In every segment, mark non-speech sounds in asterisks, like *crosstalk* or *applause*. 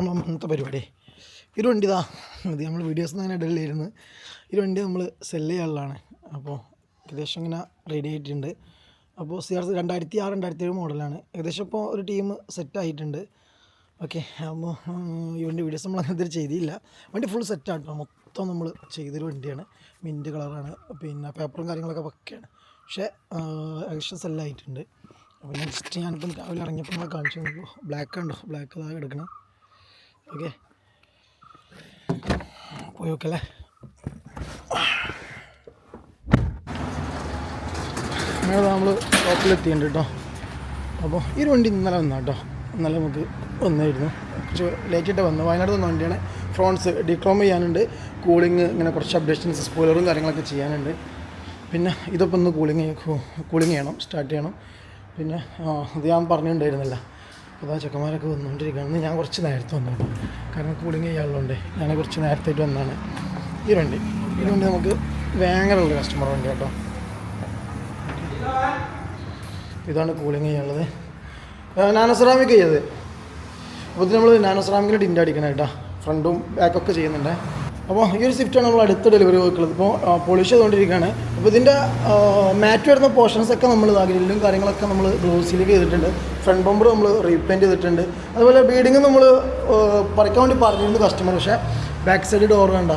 ഇന്നത്തെ പരിപാടി. ഒരു വണ്ടി ഇതാ ഇത് നമ്മൾ വീഡിയോസ് അങ്ങനെ ഇടയിലായിരുന്നു ഒരു വണ്ടി നമ്മൾ സെല്ല് ചെയ്യാനുള്ളതാണ്. അപ്പോൾ ഏകദേശം ഇങ്ങനെ റെഡി ആയിട്ടുണ്ട്. അപ്പോൾ സി ആർ രണ്ടായിരത്തി ആറ് രണ്ടായിരത്തി ഏഴ് മോഡലാണ് ഏകദേശം ഇപ്പോൾ ഒരു ടീം സെറ്റ് ആയിട്ടുണ്ട്. ഓക്കെ അപ്പോൾ ഈ വണ്ടി വീഡിയോസ് നമ്മൾ അങ്ങനത്തെ ചെയ്തില്ല. വണ്ടി ഫുൾ സെറ്റ് ആട്ടോ മൊത്തം നമ്മൾ ചെയ്തൊരു വണ്ടിയാണ്. മിന്റ് കളറാണ് പിന്നെ പേപ്പറും കാര്യങ്ങളൊക്കെ പക്കയാണ്. പക്ഷേ ഏകദേശം സെല്ലായിട്ടുണ്ട് അപ്പോൾ നെക്സ്റ്റ് ഞാനിപ്പം രാവിലെ ഇറങ്ങിയപ്പോൾ കാണിച്ചു ബ്ലാക്ക് ഉണ്ടോ ബ്ലാക്ക് ഇതാ കിടക്കണം. ഓക്കെ. പോയി നോക്കല്ലേ അങ്ങനെ നമ്മൾ ഷോപ്പിലെത്തിയിട്ടുണ്ട് കേട്ടോ. അപ്പോൾ ഈ വണ്ടി ഇന്നലെ വന്നാ കേട്ടോ. ഇന്നലെ നമുക്ക് വന്നായിരുന്നു. കുറച്ച് ലേറ്റായിട്ട് വന്നു. വയനാട് വന്ന വണ്ടിയാണ് ഫ്രോൺസ് ഡിക്ലോമ ചെയ്യാനുണ്ട്. കൂളിങ് ഇങ്ങനെ കുറച്ച് അപ്ഡേഷൻസ് സ്പോയിലറും കാര്യങ്ങളൊക്കെ ചെയ്യാനുണ്ട്. പിന്നെ ഇതിപ്പോൾ ഒന്ന് കൂളിങ് കൂളിങ് ചെയ്യണം സ്റ്റാർട്ട് ചെയ്യണം. പിന്നെ ഇത് ഞാൻ പറഞ്ഞിട്ടുണ്ടായിരുന്നില്ല. അപ്പോൾ ആ ചെക്കന്മാരൊക്കെ വന്നുകൊണ്ടിരിക്കുകയാണ്. ഞാൻ കുറച്ച് നേരത്തെ വന്നു കാരണം കൂളിങ് ചെയ്യാനുള്ളതുകൊണ്ട് ഞാൻ കുറച്ച് നേരത്തേക്ക് വന്നതാണ്. ഈ വണ്ടി. ഈ വണ്ടി നമുക്ക് വേങ്ങനുള്ള കസ്റ്റമർ വണ്ടി കേട്ടോ. ഇതാണ് കൂളിങ് ചെയ്യാനുള്ളത്. നാനോ സെറാമിക് ചെയ്തത്. അപ്പോൾ ഇത് നമ്മൾ നാനോ ഡിന്റെ ഡിന്റ് അടിക്കണം കേട്ടോ. ഫ്രണ്ടും ബാക്കൊക്കെ ചെയ്യുന്നുണ്ട്. അപ്പോൾ ഈ ഒരു സ്വിഫ്റ്റാണ് നമ്മൾ അടുത്ത ഡെലിവറി പോയിട്ടുള്ളത് ഇപ്പോൾ പോളിഷ് ചെയ്തുകൊണ്ടിരിക്കുകയാണ്. അപ്പോൾ ഇതിന്റെ മാറ്റ് വരുന്ന പോർഷൻസ് ഒക്കെ നമ്മൾ ഗ്രില്ലും കാര്യങ്ങളൊക്കെ നമ്മൾ ഗ്ലോസിലേക്ക് ചെയ്തിട്ടുണ്ട്. ഫ്രണ്ട് ബമ്പർ നമ്മൾ റീപെയിന്റ് ചെയ്തിട്ടുണ്ട്. അതുപോലെ ബീഡിങ് നമ്മൾ പറിക്കാൻ വേണ്ടി പറഞ്ഞിരുന്നു കസ്റ്റമർ പക്ഷേ ബാക്ക് സൈഡ് ഡോർ വേണ്ട.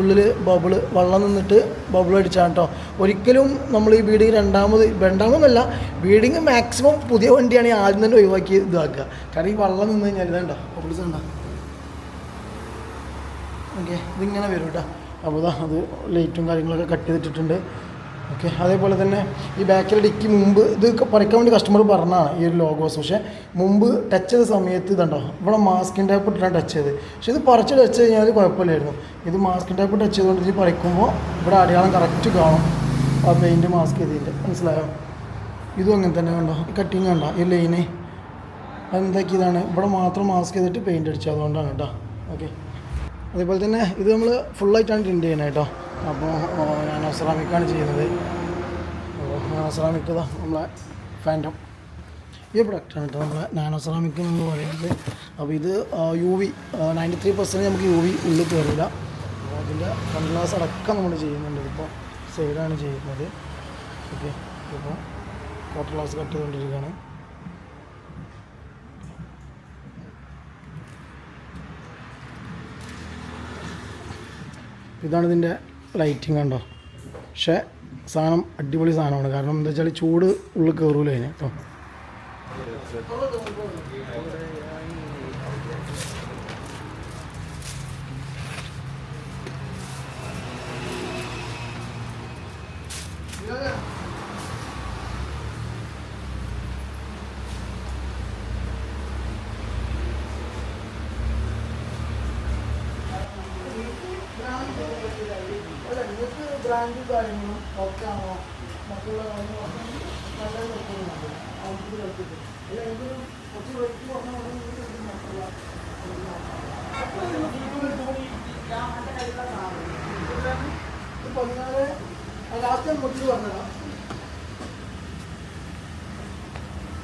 ഉള്ളിൽ ബബിൾ വെള്ളം നിന്നിട്ട് ബബിൾ അടിച്ചാണ് കേട്ടോ. ഒരിക്കലും നമ്മൾ ഈ ബീഡിങ് രണ്ടാമത് രണ്ടാമതല്ല ബീഡിങ് മാക്സിമം പുതിയ വണ്ടിയാണെങ്കിൽ ആദ്യം തന്നെ ഒഴിവാക്കി ഇതാക്കുക. കാരണം ഈ വെള്ളം നിന്ന് കഴിഞ്ഞാൽ ഇതാണ്ടോ ബബിൾസ് ഉണ്ടോ ഓക്കെ ഇതിങ്ങനെ വരും കേട്ടോ. അപ്പോൾ ഇതാ അത് ലൈറ്റും കാര്യങ്ങളൊക്കെ കട്ട് ചെയ്തിട്ടുണ്ട് ഓക്കെ അതേപോലെ തന്നെ ഈ ബാക്കിൽ ഡിക്കി മുമ്പ് ഇത് പറിക്കാൻ വേണ്ടി കസ്റ്റമർ പറഞ്ഞതാണ് ഈ ഒരു ലോഗോസ് പക്ഷേ മുമ്പ് ടച്ച് ചെയ്ത സമയത്ത് ഇതുണ്ടോ? ഇവിടെ മാസ്കിൻ ടൈപ്പ് ഇട്ടിട്ടാണ് ടച്ച് ചെയ്ത് പക്ഷേ ഇത് പറിച്ച് ടച്ച് കഴിഞ്ഞാൽ കുഴപ്പമില്ലായിരുന്നു. ഇത് മാസ്കിൻ ടൈപ്പ് ടച്ച് ചെയ്തുകൊണ്ട് ഇത് പറിക്കുമ്പോൾ ഇവിടെ അടയാളം കറക്റ്റ് കാണും. ആ പെയിന്റ് മാസ്ക് ചെയ്തിട്ട് മനസ്സിലായോ? ഇതും അങ്ങനെ തന്നെ കണ്ടോ? കട്ടിങ് കണ്ടോ? ഈ ലൈന് അതെന്താക്കിയതാണ്? ഇവിടെ മാത്രം മാസ്ക് ചെയ്തിട്ട് പെയിന്റ് അടിച്ചത് അതുകൊണ്ടാണ് കേട്ടോ. ഓക്കെ. അതേപോലെ തന്നെ ഇത് നമ്മൾ ഫുള്ളായിട്ടാണ് ടിൻഡ് ചെയ്യണത് കേട്ടോ. അപ്പോൾ ഞാൻ അസറാമിക്കാണ് ചെയ്യുന്നത്. അസറാമിക് സെറാമിക് ഇതാ നമ്മളെ ഫാന്റം ഈ പ്രൊഡക്റ്റാണ് കേട്ടോ നമ്മളെ നാനോസറാമിക് എന്ന് പറയുന്നത്. അപ്പോൾ ഇത് U V ninety three percent നമുക്ക് യു വി ഉള്ളിൽ കയറില്ല അപ്പോൾ അതിന്റെ ഫ്രണ്ട് ഗ്ലാസ് അടക്കം നമ്മൾ ചെയ്യുന്നുണ്ട്. ഇപ്പോൾ സൈഡാണ് ചെയ്യുന്നത്. ഓക്കെ ഇപ്പോൾ ക്വാർട്ടർ ഗ്ലാസ് കട്ട് ചെയ്തുകൊണ്ടിരിക്കുകയാണ് ഇതാണ് ഇതിന്റെ ലൈറ്റിംഗ് കണ്ടോ? പക്ഷേ സാധനം അടിപൊളി സാധനമാണ്. കാരണം എന്താ വെച്ചാൽ ചൂട് ഉള്ളിൽ കയറൂല അതിന് കേട്ടോ? ബ്രാൻഡ് കാര്യങ്ങളും ഒക്കെ ആണോ മറ്റുള്ള പതിനാല് ലാസ്റ്റ് ടൈം മുട്ടിൽ പറഞ്ഞതാ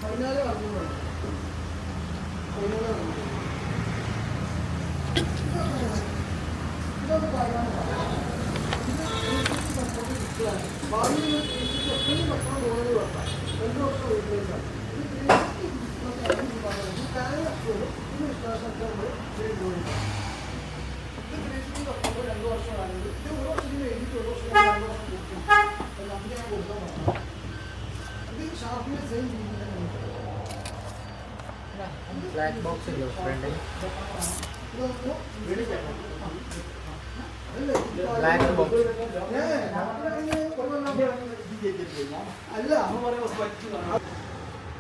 പതിനാല് പറഞ്ഞു ബ്ലാക്ക് ബോക്സ് ഇല്ലേ ഫ്രണ്ടിൽ ബോക്സ്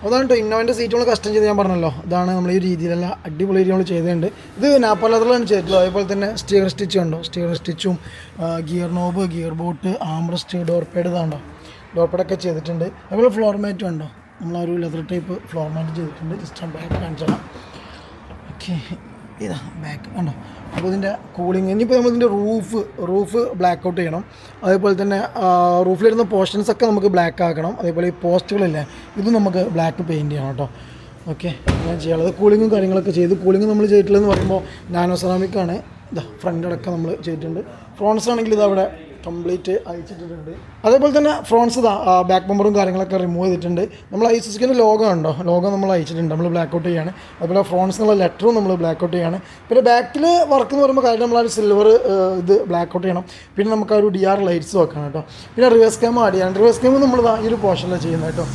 അതാണ് കേട്ടോ ഇന്നോവന്റെ സീറ്റ് നമ്മൾ കസ്റ്റം ചെയ്ത് ഞാൻ പറഞ്ഞല്ലോ. ഇതാണ് നമ്മൾ ഈ രീതിയിലല്ല അടിപൊളി രീതി നമ്മൾ ചെയ്തിട്ടുണ്ട് ഇത് നാപ്പലറിലാണ് ചെയ്തിട്ടുള്ളത്. അതേപോലെ തന്നെ സ്റ്റിയർ സ്റ്റിച്ച് ഉണ്ടോ steer സ്റ്റിച്ചും gear knob gear boot armrest door pad ഇതാണ്ടോ ഡോർ പേഡൊക്കെ ചെയ്തിട്ടുണ്ട്. അതുപോലെ ഫ്ലോർ മാറ്റും ഉണ്ടോ നമ്മളൊരു ലെതർ ടൈപ്പ് ഫ്ലോർ മാറ്റ് ചെയ്തിട്ടുണ്ട്. ജസ്റ്റ് ബാക്ക് കാണിച്ചാൽ ഓക്കെ ഇതാ ബാക്ക് ഉണ്ടോ അപ്പോൾ ഇതിന്റെ കൂളിങ് ഇനിയിപ്പോൾ നമ്മൾ ഇതിന്റെ റൂഫ് റൂഫ് ബ്ലാക്ക് ഔട്ട് ചെയ്യണം. അതേപോലെ തന്നെ റൂഫിലിരുന്ന പോർഷൻസ് ഒക്കെ നമുക്ക് ബ്ലാക്ക് ആക്കണം. അതേപോലെ ഈ പോസ്റ്റുകളില്ലേ ഇത് നമുക്ക് ബ്ലാക്ക് പെയിന്റ് ചെയ്യണം കേട്ടോ. ഓക്കെ ഞാൻ ചെയ്യാനുള്ളത് കൂളിങ്ങും കാര്യങ്ങളൊക്കെ ചെയ്തു കൂളിങ് നമ്മൾ ചെയ്തിട്ടുള്ളതെന്ന് പറയുമ്പോൾ നാനോ സെറാമിക് ആണ്. ഇതാ ഫ്രണ്ട് അടക്കം നമ്മൾ ചെയ്തിട്ടുണ്ട്. ഫ്രോൺസ് ആണെങ്കിൽ ഇത് അവിടെ കംപ്ലീറ്റ് അയച്ചിട്ടുണ്ട് അതേപോലെ തന്നെ ഫ്രോൺസ് ബാക്ക് ബമ്പറും കാര്യങ്ങളൊക്കെ റിമൂവ് ചെയ്തിട്ടുണ്ട്. നമ്മൾ ഐ സിസ്കിന്റെ ലോഗോ ഉണ്ടോ ലോഗോ നമ്മൾ അയച്ചിട്ടുണ്ട്. നമ്മൾ ബ്ലാക്ക് ഔട്ട് ചെയ്യാണ്. അതുപോലെ ഫ്രോൺസ് എന്നുള്ള ലെറ്ററും നമ്മൾ ബ്ലാക്ക് ഔട്ട് ചെയ്യാണ്. പിന്നെ ബാക്കിൽ വർക്ക് എന്ന് പറയുമ്പോൾ കാര്യം നമ്മൾ ആ സിൽവർ ഇത് ബ്ലാക്ക് ഔട്ട് ചെയ്യണം. പിന്നെ നമുക്ക് ഒരു ഡി ആർ ലൈറ്റ്സ് വെക്കണം കേട്ടോ. പിന്നെ റിവേഴ്സ് ക്യാമ ആഡ് ചെയ്യണം. റിവേഴ്സ് ക്യാമ നമ്മൾ ഈ ഒരു പോർഷനിലാണ് ചെയ്യുന്നത് കേട്ടോ.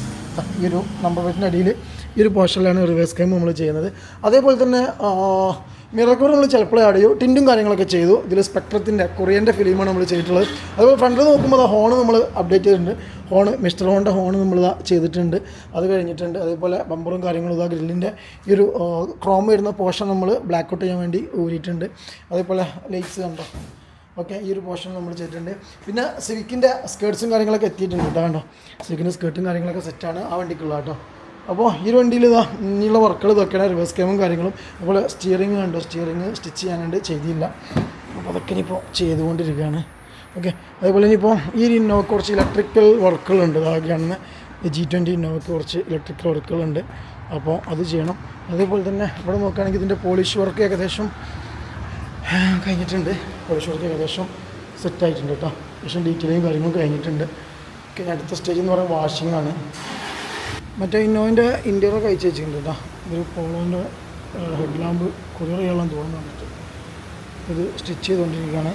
ഈ ഒരു നമ്പർ പ്ലേറ്റിന്റെ അടിയിൽ ഈ ഒരു പോർഷനിലാണ് റിവേഴ്സ് ക്യാമ നമ്മൾ ചെയ്യുന്നത്. അതേപോലെ തന്നെ മിറക്കൂർ നമ്മൾ ചിലപ്പോൾ ആഡ് ചെയ്യും. ടിന്റും കാര്യങ്ങളൊക്കെ ചെയ്തു. ഇതിൽ സ്പെക്ട്രത്തിന്റെ കൊറിയന്റെ ഫിലിമാണ് നമ്മൾ ചെയ്തിട്ടുള്ളത്. അതുപോലെ ഫ്രണ്ടിൽ നോക്കുമ്പോൾ ആ ഹോണ് നമ്മൾ അപ്ഡേറ്റ് ചെയ്തിട്ടുണ്ട്. ഹോൺ മിസ്റ്റർ ഹോണിന്റെ ഹോണ് നമ്മൾ ചെയ്തിട്ടുണ്ട്. അത് കഴിഞ്ഞിട്ടുണ്ട്. അതേപോലെ ബമ്പറും കാര്യങ്ങളും ഇതാ ഗ്രില്ലിന്റെ ഈ ഒരു ക്രോം വരുന്ന പോർഷൻ നമ്മൾ ബ്ലാക്ക് ഔട്ട് ചെയ്യാൻ വേണ്ടി ഊരിയിട്ടുണ്ട്. അതേപോലെ ലൈറ്റ്സ് കണ്ടോ? ഓക്കെ ഈ ഒരു പോർഷൻ നമ്മൾ ചെയ്തിട്ടുണ്ട്. പിന്നെ സിവിക്കിന്റെ സ്കേർട്സും കാര്യങ്ങളൊക്കെ എത്തിയിട്ടുണ്ട്. കേട്ടോ കണ്ടോ? സിവിക്കിന്റെ സ്കേർട്ടും കാര്യങ്ങളൊക്കെ സെറ്റാണ് ആ വണ്ടിക്കുള്ള കേട്ടോ. അപ്പോൾ ഈ വണ്ടിയിൽ ഇതാ ഇനിയുള്ള വർക്കുകൾ ഇതൊക്കെയാണ് റിവേഴ്സ് ക്യാമും കാര്യങ്ങളും. അപ്പോൾ സ്റ്റിയറിംഗ് കണ്ടോ? സ്റ്റിയറിംഗ് സ്റ്റിച്ച് ചെയ്യാനുണ്ട്. ചെയ്തില്ല. അപ്പോൾ അതൊക്കെ ഇനിയിപ്പോൾ ചെയ്തുകൊണ്ടിരിക്കുകയാണ്. ഓക്കെ അതേപോലെ ഇനിയിപ്പോൾ ഈ ഒരു ഇന്നോവക്ക് കുറച്ച് ഇലക്ട്രിക്കൽ വർക്കുകളുണ്ട് അതൊക്കെയാണ് ജി ട്വന്റി ഇന്നോവയ്ക്ക് കുറച്ച് ഇലക്ട്രിക്കൽ വർക്കുകളുണ്ട് അപ്പോൾ അത് ചെയ്യണം. അതേപോലെ തന്നെ ഇവിടെ നോക്കുകയാണെങ്കിൽ ഇതിന്റെ പോളിഷ് വർക്ക് ഏകദേശം കഴിഞ്ഞിട്ടുണ്ട്. പോളിഷ് വർക്ക് ഏകദേശം സെറ്റായിട്ടുണ്ട് കേട്ടോ. ഏകദേശം ഡീറ്റെയിലും കാര്യങ്ങളും കഴിഞ്ഞിട്ടുണ്ട്. ഓക്കെ അടുത്ത സ്റ്റേജ് എന്ന് പറയുന്നത് വാഷിംഗ് ആണ്. മറ്റേ ഇന്നോവിന്റെ ഇന്റീരിയർ കഴിച്ച് വെച്ചിട്ടുണ്ട് കേട്ടോ. ഇതൊരു പോളോന്റെ ഹെഡ് ലാമ്പ് കൊറിയർ ചെയ്യാൻ തോന്നുന്നുണ്ട് ഇത് സ്റ്റിച്ച് ചെയ്തുകൊണ്ടിരിക്കുകയാണ്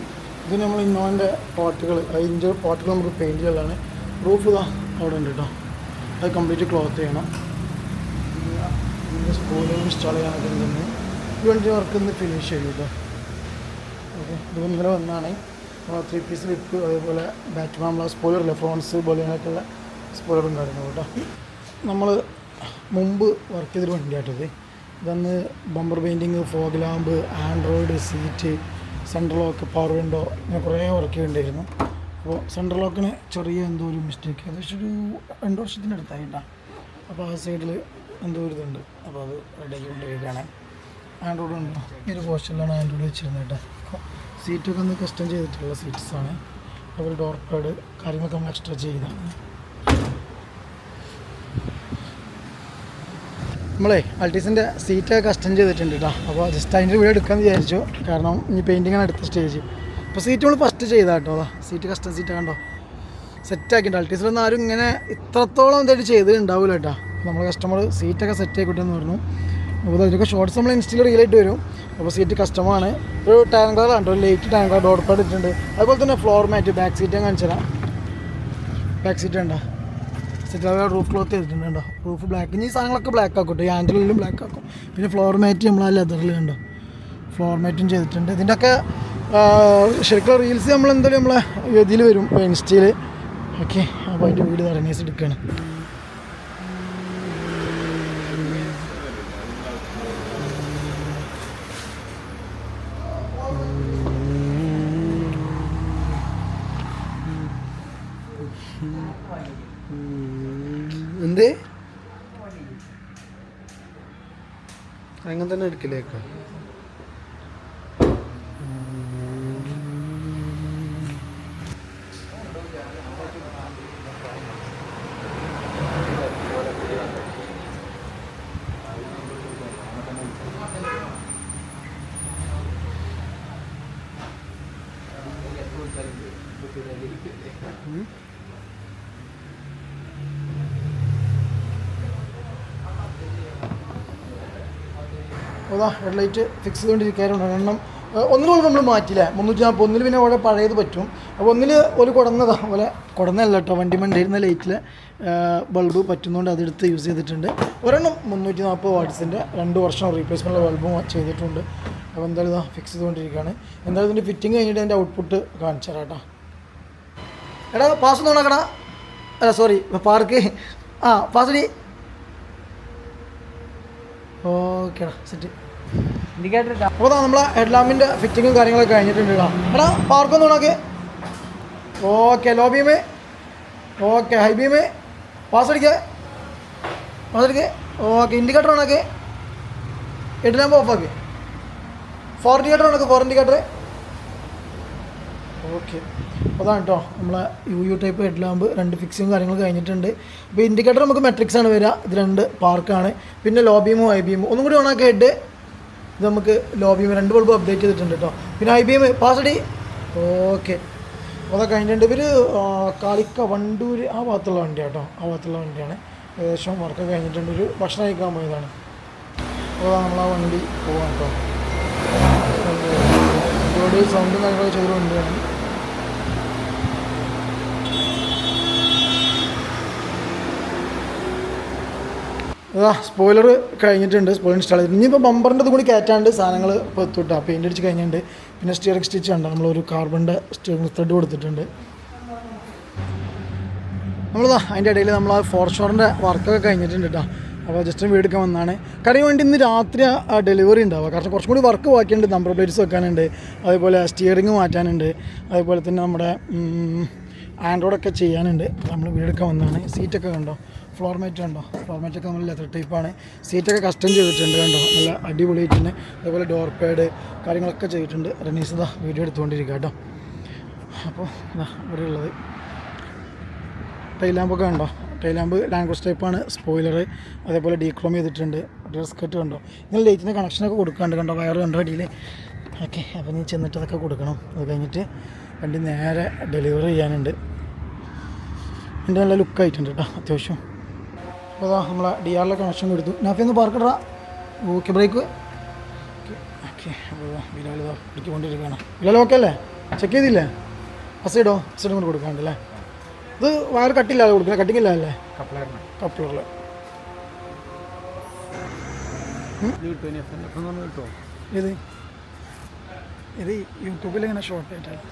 ഇത് നമ്മൾ ഇന്നോവിന്റെ പാർട്ടുകൾ അതിന്റെ പാർട്ടുകൾ നമുക്ക് പെയിന്റ് ചെയ്യലാണ് റൂഫ് ഇതാ അവിടെ ഉണ്ട് കേട്ടോ. അത് കംപ്ലീറ്റ് ക്ലോത്ത് ചെയ്യണം. ഇതിന്റെ സ്കൂളുകൾ ഇൻസ്റ്റാൾ ചെയ്യാനൊക്കെ തന്നെ വണ്ടി വർക്ക് ഇന്ന് ഫിനിഷ് ചെയ്യും കേട്ടോ. ഓക്കെ ഇത് ഇന്നലെ വന്നാണ് ത്രീ പീസ് ലിപ്പ് അതേപോലെ ബാറ്റ് മാംല സ്പോയിലർ ഫ്രോൺസ് പോലെയൊക്കെയുള്ള സ്പോയിലറും കാര്യങ്ങളും കേട്ടോ. നമ്മൾ മുമ്പ് വർക്ക് ചെയ്തൊരു വണ്ടിയാട്ടത് ഇതന്ന് bumper painting fog lamp android seat central lock power window ഇങ്ങനെ കുറേ വർക്ക് ചെയ്യേണ്ടിയിരുന്നു അപ്പോൾ സെൻട്രൽ ലോക്കിന് ചെറിയ എന്തോ ഒരു മിസ്റ്റേക്ക് ഏകദേശം ഒരു രണ്ട് വർഷത്തിന്റെ അടുത്തായിട്ടാണ് അപ്പോൾ ആ സൈഡിൽ എന്തോ ഒരു ഇതുണ്ട്. അപ്പോൾ അത് റെഡിയാക്കി കൊണ്ടിരിക്കുകയാണ് ആൻഡ്രോയിഡ് ഉണ്ടോ ഈ ഒരു പോസ്റ്ററിലാണ് ആൻഡ്രോയിഡ് വെച്ചിരുന്നത് കേട്ടോ. സീറ്റൊക്കെ ഒന്ന് കസ്റ്റം ചെയ്തിട്ടുള്ള സീറ്റ്സാണ് അതുപോലെ ഡോർ പാഡ് കാര്യങ്ങളൊക്കെ നമ്മൾ എക്സ്ട്രാ ചെയ്താണ്. നമ്മളേ അൾട്ടീസിന്റെ സീറ്റൊക്കെ കസ്റ്റം ചെയ്തിട്ടുണ്ട് കേട്ടോ അപ്പോൾ ജസ്റ്റ് അതിന്റെ വീഡിയോ എടുക്കാമെന്ന് വിചാരിച്ചു. കാരണം ഇനി പെയിന്റിങ്ങാണ് അടുത്ത സ്റ്റേജ് അപ്പോൾ സീറ്റ് നമ്മൾ ഫസ്റ്റ് ചെയ്താ കേട്ടോ അതാ സീറ്റ് കസ്റ്റം സീറ്റ് കണ്ടോ? സെറ്റാക്കിയിട്ടുണ്ട് അൾട്ടീസിലൊന്നും ആരും ഇങ്ങനെ ഇത്രത്തോളം എന്തായിട്ട് ചെയ്തിട്ടുണ്ടാവില്ല കേട്ടോ നമ്മൾ കസ്റ്റമർ സീറ്റൊക്കെ സെറ്റ് ആയിക്കോട്ടെ എന്ന് പറഞ്ഞു. അപ്പോൾ അതിനൊക്കെ ഷോർട്സ് നമ്മൾ ഇൻസ്റ്റയിൽ റീലായിട്ട് വരും. അപ്പോൾ സീറ്റ് കസ്റ്റമാണ് ഒരു ടാങ്ക് കളറാണ് കേട്ടോ light tank colour dot pad ഇട്ടിട്ടുണ്ട്. അതുപോലെ തന്നെ ഫ്ലോർ മാറ്റ് ബാക്ക് സീറ്റ് കാണിച്ചു തരാം ബാക്ക് സീറ്റ് ഉണ്ടോ? സീറ്റ് റൂഫ് ക്ലോത്ത് ചെയ്തിട്ടുണ്ട് റൂഫ് ബ്ലാക്ക് ഈ സാധനങ്ങളൊക്കെ ബ്ലാക്ക് ആക്കും കേട്ടോ ഈ ഹാൻഡിലും ബ്ലാക്ക് ആക്കും. പിന്നെ ഫ്ലോർ മാറ്റ് നമ്മൾ ആ ലെതറിൽ കണ്ടോ? ഫ്ലോർ മാറ്റും ചെയ്തിട്ടുണ്ട്. ഇതിന്റെയൊക്കെ ശരിക്കും റീൽസ് നമ്മൾ എന്തായാലും നമ്മളെ ഇതിൽ വരും. ഇൻസ്റ്റയിൽ ഓക്കെ. അപ്പോൾ അതിന്റെ വീട് റനീസ് എടുക്കുകയാണ് എന്തേ? അങ്ങനെ തന്നെ എടുക്കില്ലേക്ക അതാ ഹെഡ്ലൈറ്റ് ഫിക്സ് ചെയ്തുകൊണ്ടിരിക്കാറുണ്ട് കാരണം ഒന്നിനും നമ്മൾ മാറ്റില്ല. മുന്നൂറ്റി നാൽപ്പത് ഒന്നിൽ പിന്നെ അവിടെ പഴയത് പറ്റും. അപ്പോൾ ഒന്നിൽ ഒരു കുടന്നതാ. പോലെ കുടന്നല്ല കേട്ടോ വണ്ടി മണ്ടിയിരുന്ന ലൈറ്റിൽ ബൾബ് പറ്റുന്നതുകൊണ്ട് അതെടുത്ത് യൂസ് ചെയ്തിട്ടുണ്ട്. ഒരെണ്ണം മുന്നൂറ്റി നാൽപ്പത് വാട്ട്സിന്റെ രണ്ട് വർഷം റീപ്ലേസ്മെന്റ് ബൾബും ചെയ്തിട്ടുണ്ട്. അപ്പോൾ എന്തായാലും ഇതാ ഫിക്സ് ചെയ്തുകൊണ്ടിരിക്കുകയാണ്. എന്തായാലും ഇതിന്റെ ഫിറ്റിംഗ് കഴിഞ്ഞിട്ട് അതിന്റെ ഔട്ട്പുട്ട് കാണിച്ചു തരാം കേട്ടോ. എടാ പാസ് നോക്കടാ അല്ല സോറി പാർക്ക് ആ പാസ് ഡി ഓക്കേടാ സെറ്റ് അപ്പോൾ നമ്മളെ ഹെഡ് ലാമ്പിന്റെ ഫിറ്റിങ്ങും കാര്യങ്ങളൊക്കെ കഴിഞ്ഞിട്ടുണ്ട് കേട്ടോ. എടാ പാർക്കൊന്ന് ഉണക്ക് okay low beam okay high beam pass അടിക്കുക ഓക്കെ ഇൻഡിക്കേറ്റർ ഉണക്ക് ഹെഡ് ലാമ്പ് ഓഫ് ആക്കി. ഫോർ ഇൻഡിക്കേറ്റർ ഉണക്ക് ഫോർ ഇൻഡിക്കേറ്റർ ഓക്കെ. അതാണ് കേട്ടോ നമ്മളെ U U type head lamp രണ്ട് ഫിക്സിങ് കാര്യങ്ങൾ കഴിഞ്ഞിട്ടുണ്ട്. ഇപ്പോൾ ഇൻഡിക്കേറ്റർ നമുക്ക് മെട്രിക്സ് ആണ് വരിക ഇത് രണ്ട് പാർക്കാണ് പിന്നെ ലോ ഐ ബീമും ഒന്നും കൂടി ഓണാക്കി ഹെഡ് ഇത് നമുക്ക് ലോബിയും ബീം രണ്ട് ബൾബ് അപ്ഡേറ്റ് ചെയ്തിട്ടുണ്ട് കേട്ടോ പിന്നെ ഐ ബീം പാസടി ഓക്കെ. അതൊക്കെ കഴിഞ്ഞിട്ടുണ്ട്. ഇവർ കാളിക്ക വണ്ടൂർ ആ ഭാഗത്തുള്ള വണ്ടിയാണ് കേട്ടോ ആ ഭാഗത്തുള്ള വണ്ടിയാണ്. ഏകദേശം വർക്ക് കഴിഞ്ഞിട്ടുണ്ട്. ഒരു ഭക്ഷണം കഴിക്കാൻ പോയതാണ്. അപ്പോൾ നമ്മൾ ആ വണ്ടി പോകാം കേട്ടോ സൗണ്ടും കാര്യങ്ങളൊക്കെ ചെയ്തൊരു അതാ സ്പോയിലർ കഴിഞ്ഞിട്ടുണ്ട് സ്പോയിലർ ഇൻസ്റ്റാൾ ചെയ്തിട്ട് ഇനിയിപ്പോൾ ബമ്പറിന്റെ കൂടി കയറ്റാണ്ട് സാധനങ്ങൾ ഇപ്പോൾ എത്തുട്ടാ പെയിന്റ് അടിച്ച് കഴിഞ്ഞിട്ടുണ്ട്. പിന്നെ സ്റ്റിയറിംഗ് സ്റ്റിച്ച് ഉണ്ട് നമ്മളൊരു കാർബണിന്റെ സ്റ്റിയറിംഗ് ത്രെഡ് കൊടുത്തിട്ടുണ്ട്. നമ്മളിതാ അതിന്റെ ഇടയിൽ നമ്മൾ ആ ഫോർഷോറിന്റെ വർക്കൊക്കെ കഴിഞ്ഞിട്ടുണ്ട് കേട്ടോ അപ്പോൾ ജസ്റ്റ് വീട് വന്നാണ്. കാര്യം വേണ്ടി ഇന്ന് രാത്രി ആ ഡെലിവറി ഉണ്ടാവുക. കാരണം കുറച്ചും കൂടി വർക്ക് ബാക്കിയുണ്ട്. നമ്പർ പ്ലേറ്റ്സ് വെക്കാനുണ്ട്. അതേപോലെ സ്റ്റിയറിംഗ് മാറ്റാനുണ്ട്. അതേപോലെ തന്നെ നമ്മുടെ ആൻഡ്രോയിഡൊക്കെ ചെയ്യാനുണ്ട്. നമ്മൾ വീടെടുക്കാൻ വന്നതാണ് സീറ്റൊക്കെ കണ്ടോ? ഫ്ലോർ മാറ്റ് കണ്ടോ? ഫ്ലോർ മാറ്റൊക്കെ നമ്മൾ ലെതർ ടൈപ്പാണ് സീറ്റൊക്കെ കസ്റ്റം ചെയ്തിട്ടുണ്ട് കണ്ടോ? നല്ല അടിപൊളിയായിട്ടുണ്ട്. അതുപോലെ ഡോർ പാഡ് കാര്യങ്ങളൊക്കെ ചെയ്തിട്ടുണ്ട്. റനീസത വീഡിയോ എടുത്തുകൊണ്ടിരിക്കുക കേട്ടോ. അപ്പോൾ ഇവിടെ ഉള്ളത്. ടൈലാമ്പൊക്കെ കണ്ടോ? ടൈലാമ്പ് ലാംഗ്വേജ് ടൈപ്പാണ് സ്പോയിലർ അതേപോലെ ഡീക്രോം ചെയ്തിട്ടുണ്ട്. ഡ്രസ് കട്ട് കണ്ടോ? നിങ്ങൾ ലൈറ്റിന്റെ കണക്ഷനൊക്കെ കൊടുക്കാണ്ട് കണ്ടോ? വയർ കണ്ടോ അടിയിൽ ഓക്കെ അപ്പോൾ നീ ചെന്നിട്ട് അതൊക്കെ കൊടുക്കണം. അത് കഴിഞ്ഞിട്ട് വണ്ടി നേരെ ഡെലിവറി ചെയ്യാനുണ്ട്. എന്റെ നല്ല ലുക്കായിട്ടുണ്ട് കേട്ടോ അത്യാവശ്യം. അപ്പോൾ അതാ നമ്മളെ ഡി ആറിലെ കണക്ഷൻ കൊടുത്തു നാഫി ഒന്ന് പാർക്കിടാ ഓക്കെ ബ്രേക്ക് ഓക്കെ ഓക്കെ അപ്പോൾ ബിലാൽ ഇതാ പിടിക്കൊണ്ടിരിക്കുകയാണ് ബിലാൽ ഓക്കെ അല്ലേ? ചെക്ക് ചെയ്തില്ലേ? അസൈഡോ അസൈഡും കൂടി കൊടുക്കാണ്ടല്ലേ ഇത് വയർ കട്ടില്ലാതെ കൊടുക്കുന്നത് കട്ടിങ്ങില്ല അല്ലേ? കപ്ലറിന് കപ്പിളുള്ള കിട്ടുമോ ഇത് ഇത് യൂട്യൂബിൽ ഇങ്ങനെ ഷോർട്ട് ആയിട്ടാണ്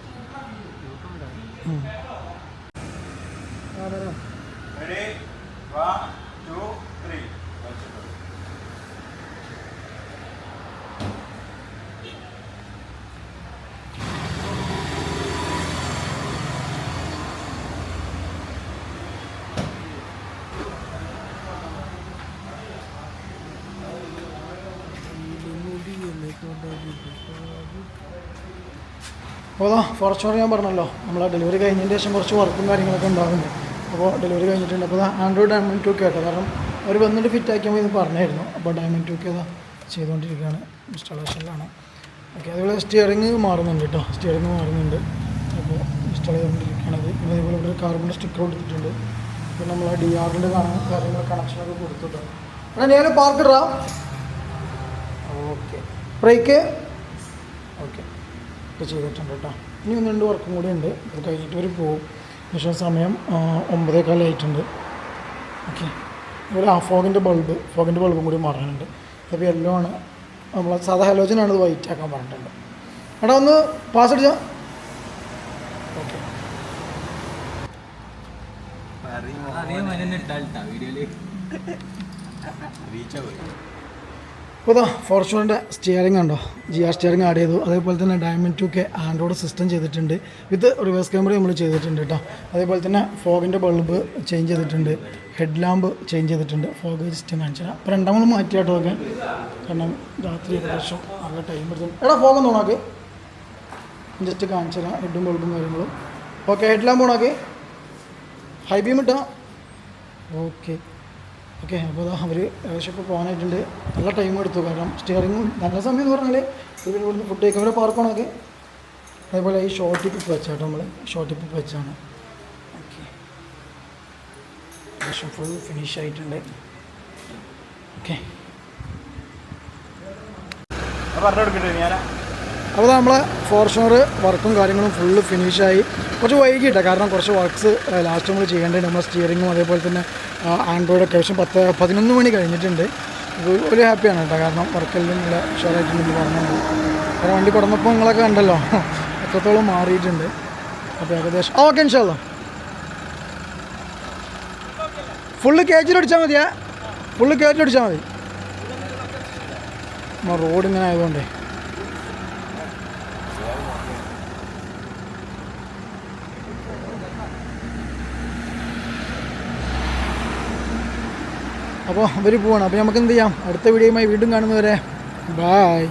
അതാ ഫോറസ്റ്റ് ഞാൻ പറഞ്ഞല്ലോ. നമ്മൾ ഡെലിവറി കഴിഞ്ഞതിന് ശേഷം കുറച്ച് വർക്കും കാര്യങ്ങളൊക്കെ ഉണ്ടാകുന്നുണ്ട്. അപ്പോൾ ഡെലിവറി കഴിഞ്ഞിട്ടുണ്ട്. അപ്പോൾ ആൻഡ്രോയിഡ് ഡയമണ്ട് ടു കേട്ടോ കാരണം അവർ വന്നിട്ട് ഫിറ്റ് ആക്കിയാൽ മതി പറഞ്ഞായിരുന്നു. അപ്പോൾ ഡയമണ്ട് ടു കെ ചെയ്തുകൊണ്ടിരിക്കുകയാണ്. ഇൻസ്റ്റാളേഷനിലാണ് ഓക്കെ അതുപോലെ സ്റ്റിയറിങ് മാറുന്നുണ്ട് കേട്ടോ. സ്റ്റിയറിങ് മാറുന്നുണ്ട്. അപ്പോൾ ഇൻസ്റ്റാൾ ചെയ്തുകൊണ്ടിരിക്കുകയാണത് പിന്നെ അതുപോലെ ഇവിടെ കാർബണിന്റെ സ്റ്റിക്കർ കൊടുത്തിട്ടുണ്ട്. പിന്നെ നമ്മൾ ഡി ആറിന്റെ കാര്യങ്ങൾ കണക്ഷനൊക്കെ കൊടുത്തിട്ടുണ്ട്. നേരെ പാർക്ക് പാർക്കിടാ ഓക്കെ ബ്രേക്ക് ഓക്കെ ഒക്കെ ചെയ്തിട്ടുണ്ട് കേട്ടോ. ഇനി ഒന്ന് രണ്ട് വർക്കും കൂടി ഉണ്ട്. അത് കഴിഞ്ഞിട്ട് ഒരു പോകും. പക്ഷേ സമയം ഒമ്പതേക്കാലായിട്ടുണ്ട് ഓക്കെ ഒരു ആ ഫോഗിന്റെ ബൾബ് ഫോഗിന്റെ ബൾബും കൂടി മാറാനുണ്ട്. അപ്പോൾ യെല്ലോ ആണ് നമ്മൾ സാധാ ഹലോജനാണ് ഇത് വൈറ്റ് ആക്കാൻ പറഞ്ഞിട്ടുണ്ട്. എടാ ഒന്ന് പാസ് അടിച്ച? ഓക്കെ ഇപ്പോൾ ഇതാ സ്റ്റിയറിംഗ് ഉണ്ടോ ജി ആർ സ്റ്റിയറിംഗ് ആഡ് ചെയ്തു. അതേപോലെ തന്നെ diamond two K android system ചെയ്തിട്ടുണ്ട്. വിത്ത് റിവേഴ്സ് ക്യാമറ നമ്മൾ ചെയ്തിട്ടുണ്ട് കേട്ടോ അതേപോലെ തന്നെ ഫോഗിന്റെ ബൾബ് ചേഞ്ച് ചെയ്തിട്ടുണ്ട്. ഹെഡ് ലാമ്പ് ചേഞ്ച് ചെയ്തിട്ടുണ്ട്. ഫോഗ് സിസ്റ്റം കാണിച്ചാൽ അപ്പോൾ രണ്ടാമത് മാറ്റി കേട്ടോ ഒക്കെ. കാരണം രാത്രി ഏകദേശം നല്ല ടൈം എടുത്തു. എടാ ഫോഗ് ഒന്ന് ഉണക്ക് ജസ്റ്റ് കാണിച്ചു തരാം ഹെഡും ബൾബും കാര്യങ്ങളും. ഓക്കെ ഹെഡ് ലാമ്പ് ഉണക്ക് ഹൈ ബീം ഇട്ടാ. ഓക്കെ ഓക്കെ അപ്പോൾ അവർ ഏകദേശം ഇപ്പോൾ പോകാനായിട്ടുണ്ട്. നല്ല ടൈം എടുത്തു. കാരണം സ്റ്റിയറിങ്ങും നല്ല സമയം എന്ന് പറഞ്ഞാൽ ഇവർ ഇവിടുന്ന് ഫുഡ് കഴിക്കാൻ പാർക്കണമൊക്കെ അതേപോലെ ഈ ഷോർട്ട് ടിപ്പ് വെച്ചാട്ടോ നമ്മൾ ഷോർട്ട് ടിപ്പ് വെച്ചാണ്. ഓക്കെ. ഏകദേശം ഫുൾ ഫിനിഷ് ആയിട്ടുണ്ട്. ഓക്കെ. അപ്പോൾ നമ്മളെ ഫോർച്യൂണർ വർക്കും കാര്യങ്ങളും ഫുള്ള് ഫിനിഷായി കുറച്ച് വൈകിട്ടാണ് കാരണം കുറച്ച് വർക്ക്സ് ലാസ്റ്റ് നമ്മൾ ചെയ്യേണ്ടതുണ്ട്. നമ്മുടെ സ്റ്റിയറിങ്ങും അതേപോലെ തന്നെ ആൻഡ്രോയിഡ് അത്യാവശ്യം പത്ത് പതിനൊന്ന് മണി കഴിഞ്ഞിട്ടുണ്ട്. ഒരു ഹാപ്പിയാണ് കേട്ടോ. കാരണം വർക്കെല്ലാം നല്ല ഉഷാറായിട്ടുണ്ടെന്ന് പറഞ്ഞത് കാരണം വണ്ടി കൊടുന്നപ്പോൾ നിങ്ങളൊക്കെ കണ്ടല്ലോ. *laughs* എത്രത്തോളം മാറിയിട്ടുണ്ട്. അപ്പോൾ ഏകദേശം ഓക്കെ ഇൻഷാല്ല ഫുള്ള് കേച്ചിലടിച്ചാൽ മതിയാ. ഫുള്ള് കേച്ചിലടിച്ചാൽ മതി. റോഡ് ഇങ്ങനെ ആയതുകൊണ്ടേ. അപ്പോൾ അവർ പോവാണ്. അപ്പോൾ നമുക്ക് എന്ത് ചെയ്യാം? അടുത്ത വീഡിയോയുമായി വീണ്ടും കാണുന്നവരെ ബായ്